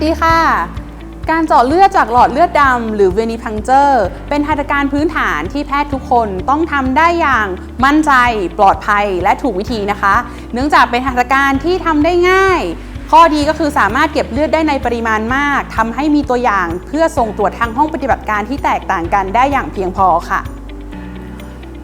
วัสดีค่ะ การเจาะเลือดจากหลอดเลือดดำหรือเวนิพังเจอร์เป็นหัตถการพื้นฐานที่แพทย์ทุกคนต้องทำได้อย่างมั่นใจ ปลอดภัยและถูกวิธีนะคะ เนื่องจากเป็นหัตถการที่ทำได้ง่าย ข้อดีก็คือสามารถเก็บเลือดได้ในปริมาณมากทำให้มีตัวอย่างเพื่อส่งตรวจทางห้องปฏิบัติการที่แตกต่างกันได้อย่างเพียงพอค่ะ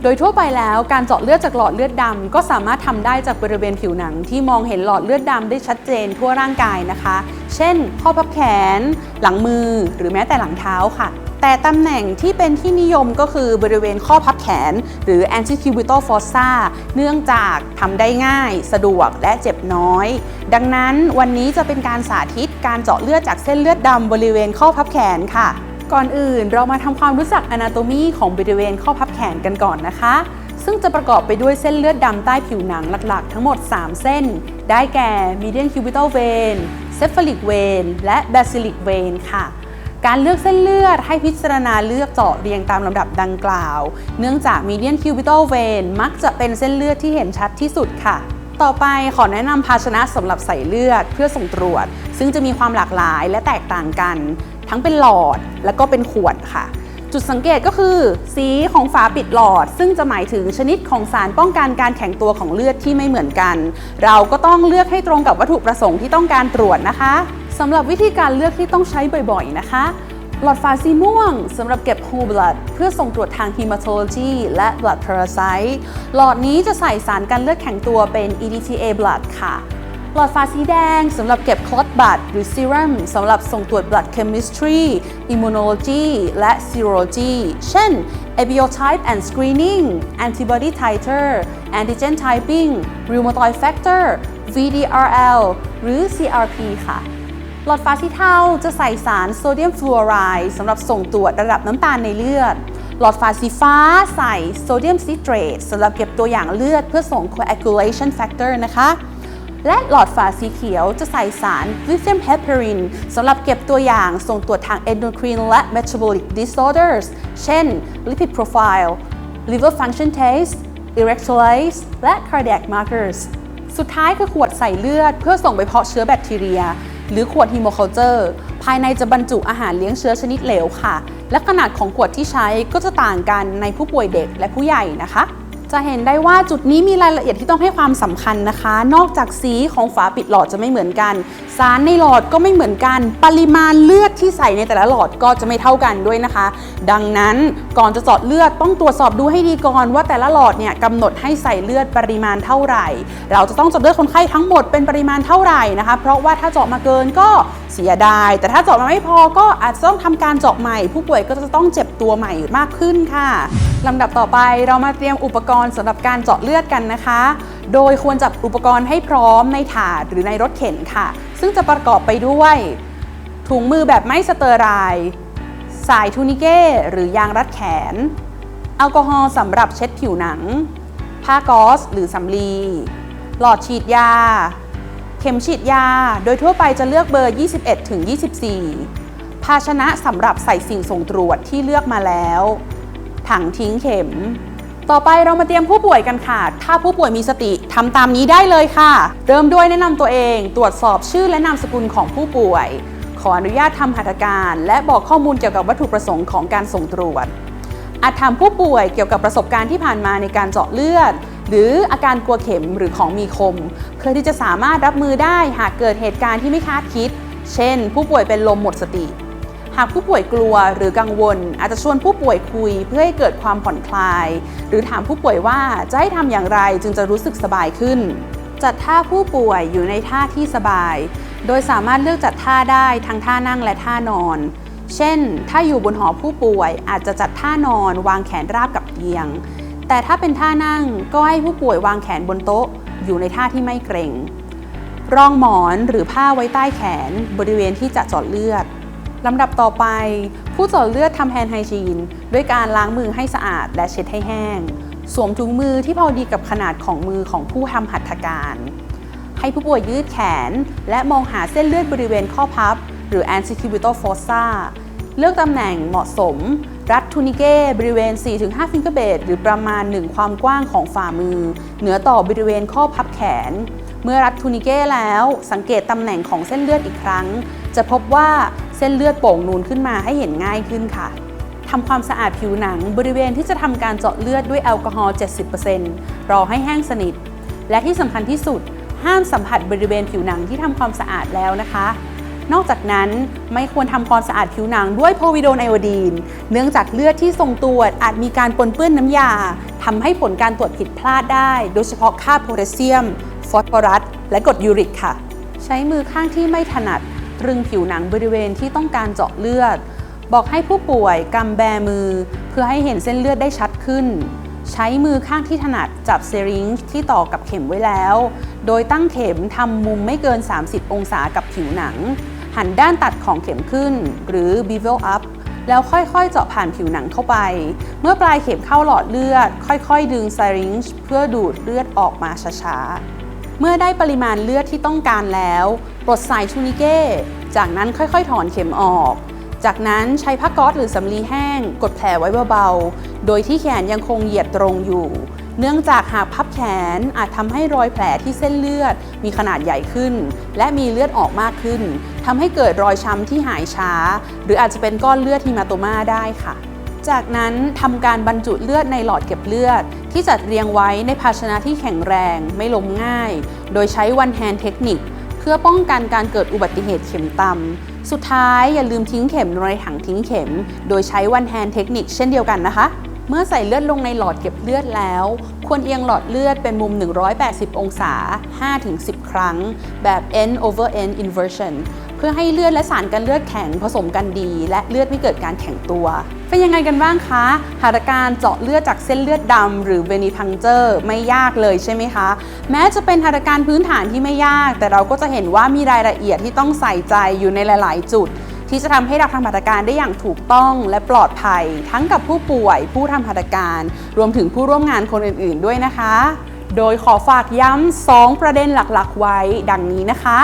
โดยทั่วไปแล้วการเจาะเลือดจากหลอดเลือดดำก็สามารถทำได้จากบริเวณผิวหนังที่มองเห็นหลอดเลือดดำได้ชัดเจนทั่วร่างกายนะคะ เช่น ข้อพับแขน หลังมือ หรือแม้แต่หลังเท้าค่ะ แต่ตำแหน่งที่เป็นที่นิยมก็คือบริเวณข้อพับแขน หรือ antecubital fossa เนื่องจากทำได้ง่าย สะดวกและเจ็บน้อย ดังนั้นวันนี้จะเป็นการสาธิตการเจาะเลือดจากเส้นเลือดดำบริเวณข้อพับแขนค่ะ ก่อนอื่นเรามาทำความรู้จัก anatomy ของบริเวณข้อพับแขนกันก่อนนะคะ ซึ่งจะประกอบไปด้วยเส้นเลือดดำใต้ผิวหนังหลักๆ ทั้งหมด 3 เส้น ได้แก่ median cubital vein cephalic vein และ basilic vein ค่ะการเลือกเส้นเลือดให้พิจารณาเลือกเจาะเรียงตามลำดับดังกล่าว เนื่องจาก median cubital vein มักจะเป็นเส้นเลือดที่เห็นชัดที่สุดค่ะ ต่อไปขอแนะนำภาชนะสำหรับใส่เลือดเพื่อส่งตรวจ ซึ่งจะมีความหลากหลายและแตกต่างกัน ทั้งเป็นหลอดและก็เป็นขวดค่ะ จุดสังเกตก็คือ สีของฝาปิดหลอด ซึ่งจะหมายถึงชนิดของสารป้องกันการแข็งตัวของเลือดที่ไม่เหมือนกัน เราก็ต้องเลือกให้ตรงกับวัตถุประสงค์ที่ต้องการตรวจนะคะสำหรับวิธีการเลือกที่ต้องใช้บ่อยๆนะคะหลอดฝาสีม่วงสำหรับเก็บ whole blood เพื่อส่งตรวจทาง hematology และ blood parasite หลอดนี้จะใส่สารกันเลือดแข็งตัวเป็น EDTA blood ค่ะ หลอดฝาสีแดงสำหรับเก็บ clot blood หรือ serum สำหรับส่งตรวจ blood chemistry immunology และ serology เช่น abiotype and screening antibody titer antigen typing rheumatoid factor VDRL หรือ CRP ค่ะหลอดฝาสีเทาจะใส่สารโซเดียมฟลูออไรด์สำหรับส่งตรวจระดับน้ำตาลในเลือด หลอดฝาสีฟ้าใส่โซเดียมซิตรตสำหรับเก็บตัวอย่างเลือดเพื่อส่ง coagulation factor นะคะ และหลอดฝาสีเขียวจะใส่สาร lithium heparin สำหรับเก็บตัวอย่างส่งตรวจทาง endocrine และ metabolic disorders เช่น lipid profile liver function test electrolytes และ cardiac markers สุดท้ายคือขวดใส่เลือด เพื่อส่งไปเพาะเชื้อแบคทีเรีย หรือขวดฮีโมค u ลเจอร์ ภายในจะบรรจุอาหารเลี้ยงเชื้อชนิดเหลวค่ะ และขนาดของขวดที่ใช้ก็จะต่างกันในผู้ป่วยเด็กและผู้ใหญ่นะคะ จะเห็นได้ว่าจุดนี้มีรายละเอียดที่ต้องให้ความสำคัญนะคะ นอกจากสีของฝาปิดหลอดจะไม่เหมือนกัน สารในหลอดก็ไม่เหมือนกัน ปริมาณเลือดที่ใส่ในแต่ละหลอดก็จะไม่เท่ากันด้วยนะคะ ดังนั้นก่อนจะเจาะเลือดต้องตรวจสอบดูให้ดีก่อน ว่าแต่ละหลอดเนี่ยกำหนดให้ใส่เลือดปริมาณเท่าไหร่ เราจะต้องเจาะเลือดคนไข้ทั้งหมดเป็นปริมาณเท่าไหร่นะคะ เพราะว่าถ้าเจาะมาเกินก็เสียดาย แต่ถ้าเจาะมาไม่พอก็อาจจะต้องทำการเจาะใหม่ ผู้ป่วยก็จะต้องเจ็บตัวใหม่มากขึ้นค่ะ ลำดับต่อไปเรามาเตรียมอุปกรณ์สำหรับการเจาะเลือดกันนะคะ โดยควรจับอุปกรณ์ให้พร้อมในถาดหรือในรถเข็นค่ะ ซึ่งจะประกอบไปด้วย ถุงมือแบบไม่สเตอร์ไรล์สายทูนิเก้หรือยางรัดแขน แอลกอฮอล์สำหรับเช็ดผิวหนัง ผ้ากอซหรือสำลี หลอดฉีดยา เข็มฉีดยา โดยทั่วไปจะเลือกเบอร์ 21ถึง24 ภาชนะสำหรับใส่สิ่งส่งตรวจที่เลือกมาแล้ว ถังทิ้งเข็ม ต่อไปเรามาเตรียมผู้ป่วยกันค่ะ ถ้าผู้ป่วยมีสติทำตามนี้ได้เลยค่ะ เริ่มด้วยแนะนำตัวเอง ตรวจสอบชื่อและนามสกุลของผู้ป่วย ขออนุญาตทำหัตถการ และบอกข้อมูลเกี่ยวกับวัตถุประสงค์ของการส่งตรวจ อาจถามผู้ป่วยเกี่ยวกับประสบการณ์ที่ผ่านมาในการเจาะเลือดหรืออาการกลัวเข็มหรือของมีคม เพื่อที่จะสามารถรับมือได้หากเกิดเหตุการณ์ที่ไม่คาดคิด เช่น ผู้ป่วยเป็นลมหมดสติ หากผู้ป่วยกลัวหรือกังวล อาจจะชวนผู้ป่วยคุยเพื่อให้เกิดความผ่อนคลาย หรือถามผู้ป่วยว่าจะให้ทำอย่างไรจึงจะรู้สึกสบายขึ้น จัดท่าผู้ป่วยอยู่ในท่าที่สบาย โดยสามารถเลือกจัดท่าได้ทั้งท่านั่งและท่านอน เช่น ถ้าอยู่บนหอผู้ป่วยอาจจะจัดท่านอนวางแขนราบกับเตียง แต่ถ้าเป็นท่านั่งก็ให้ผู้ป่วยวางแขนบนโต๊ะ อยู่ในท่าที่ไม่เกร็งรองหมอนหรือผ้าไว้ใต้แขนบริเวณที่จะจาะเลือด ลำดับต่อไป ผู้เจาะเลือดทำแฮนด์ไฮจีนด้วยการล้างมือให้สะอาดและเช็ดให้แห้ง สวมถุงมือที่พอดีกับขนาดของมือของผู้ทำหัตถการ ให้ผู้ป่วยยืดแขน และมองหาเส้นเลือดบริเวณข้อพับ หรือ antecubital fossa เลือกตำแหน่งเหมาะสม รัดทูนิเก้บริเวณ 4-5 ฟิงเกอร์เบดหรือประมาณ 1 ความกว้างของฝ่ามือ เหนือต่อบริเวณข้อพับแขน เมื่อรัดทูนิเก้แล้ว สังเกตตำแหน่งของเส้นเลือดอีกครั้ง จะพบว่า เส้นเลือดโป่งนูนขึ้นมาให้เห็นง่ายขึ้นค่ะทำความสะอาดผิวหนังบริเวณที่จะทำการเจาะเลือดด้วยแอลกอฮอล์ 70%รอให้แห้งสนิท และที่สำคัญที่สุด ห้ามสัมผัสบริเวณผิวหนังที่ทำความสะอาดแล้วนะคะ นอกจากนั้นไม่ควรทำความสะอาดผิวหนังด้วยโพวิโดนไอโอดีน เนื่องจากเลือดที่ทรงตรวจอาจมีการปนเปื้อนน้ำยาทำให้ผลการตรวจผิดพลาดได้ โดยเฉพาะค่าโพแทสเซียม ฟอสฟอรัส และกรดยูริกค่ะ ใช้มือข้างที่ไม่ถนัด รึงผิวหนังบริเวณที่ต้องการเจาะเลือด บอกให้ผู้ป่วยกำแบมือ เพื่อให้เห็นเส้นเลือดได้ชัดขึ้น ใช้มือข้างที่ถนัดจับเซริงที่ต่อกับเข็มไว้แล้ว โดยตั้งเข็มทำมุมไม่เกิน 30 องศากับผิวหนัง หันด้านตัดของเข็มขึ้น หรือ bevel up แล้วค่อยๆ เจาะผ่านผิวหนังเข้าไป เมื่อปลายเข็มเข้าหลอดเลือด ค่อยๆ ดึงไซริงเพื่อดูดเลือดออกมาช้าๆ เมื่อได้ปริมาณเลือดที่ต้องการแล้ว ปลดสายชูนิเก้ จากนั้นค่อยๆ ถอนเข็มออก จากนั้นใช้ผ้าก๊อซหรือสำลีแห้ง กดแผลไว้เบาๆ โดยที่แขนยังคงเหยียดตรงอยู่ เนื่องจากหากพับแขนอาจทำให้รอยแผลที่เส้นเลือด มีขนาดใหญ่ขึ้น และมีเลือดออกมากขึ้นทำให้เกิดรอยช้ำที่หายช้า หรืออาจจะเป็นก้อนเลือดฮีมาโตมาได้ค่ะจากนั้นทำการบรรจุเลือดในหลอดเก็บเลือด ที่จัดเรียงไว้ในภาชนะที่แข็งแรงไม่ล้มง่าย โดยใช้วันแฮนเทคนิค พื่อป้องกันการเกิดอุบัติเหตุเข็มต่ำสุดท้ายอย่าลืมทิ้งเข็มในถังทิ้งเข็ม โดยใช้วันแฮนเทคนิคเช่นเดียวกันนะคะ เมื่อใส่เลือดลงในหลอดเก็บเลือดแล้ว ควรเอียงหลอดเลือดเป็นมุม 180 องศา 5-10 ครั้ง แบบ end over end inversion เพื่อให้เลือดและสารกันเลือดแข็งผสมกันดี และเลือดไม่เกิดการแข็งตัว เป็นยังไงกันบ้างคะหัตถการเจาะเลือดจากเส้นเลือดดำหรือเวนิพังเจอร์ไม่ยากเลยใช่ไหมคะ แม้จะเป็นหัตถการพื้นฐานที่ไม่ยาก แต่เราก็จะเห็นว่ามีรายละเอียดที่ต้องใส่ใจอยู่ในหลาย ๆ จุดที่จะทำให้เราทำหัตถการได้อย่างถูกต้องและปลอดภัย ทั้งกับผู้ป่วย ผู้ทำหัตถการ รวมถึงผู้ร่วมงานคนอื่น ๆ ด้วยนะคะ โดยขอฝากย้ำ2ประเด็นหลัก ๆ ไว้ดังนี้นะคะ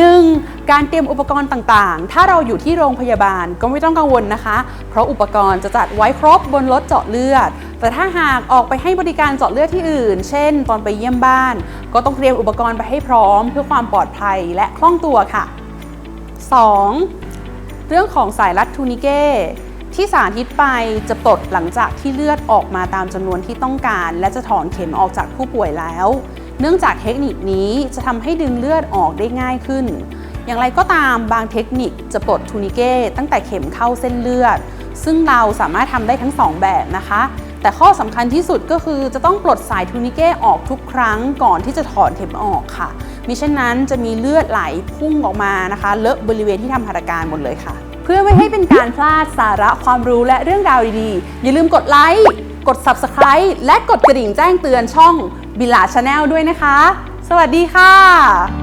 1. การเตรียมอุปกรณ์ต่างๆ ถ้าเราอยู่ที่โรงพยาบาลก็ไม่ต้องกังวลนะคะ เพราะอุปกรณ์จะจัดไว้ครบบนรถเจาะเลือด แต่ถ้าหากออกไปให้บริการเจาะเลือดที่อื่น เช่น ตอนไปเยี่ยมบ้าน ก็ต้องเตรียมอุปกรณ์ไปให้พร้อม เพื่อความปลอดภัยและคล่องตัวค่ะ 2. เรื่องของสายรัดทูนิเก้ที่สาธิตไปจะปลดหลังจากที่เลือดออกมาตามจำนวนที่ต้องการ และจะถอนเข็มออกจากผู้ป่วยแล้ว เนื่องจากเทคนิคนี้จะทำให้ดึงเลือดออกได้ง่ายขึ้น อย่างไรก็ตามบางเทคนิคจะปลดทูนิเก้ตั้งแต่เข็มเข้าเส้นเลือด ซึ่งเราสามารถทำได้ทั้ง 2 แบบนะคะ แต่ข้อสำคัญที่สุดก็คือจะต้องปลดสายทูนิเก้ออกทุกครั้งก่อนที่จะถอนเข็มออกค่ะ มิเช่นนั้นจะมีเลือดไหลพุ่งออกมานะคะ เลอะบริเวณที่ทำหัตถการหมดเลยค่ะ เพื่อไม่ให้เป็นการพลาดสาระความรู้และเรื่องราวดีๆ อย่าลืมกดไลค์กด Subscribe และกดกระดิ่งแจ้งเตือนช่องบิลาชาแนลด้วยนะคะ สวัสดีค่ะ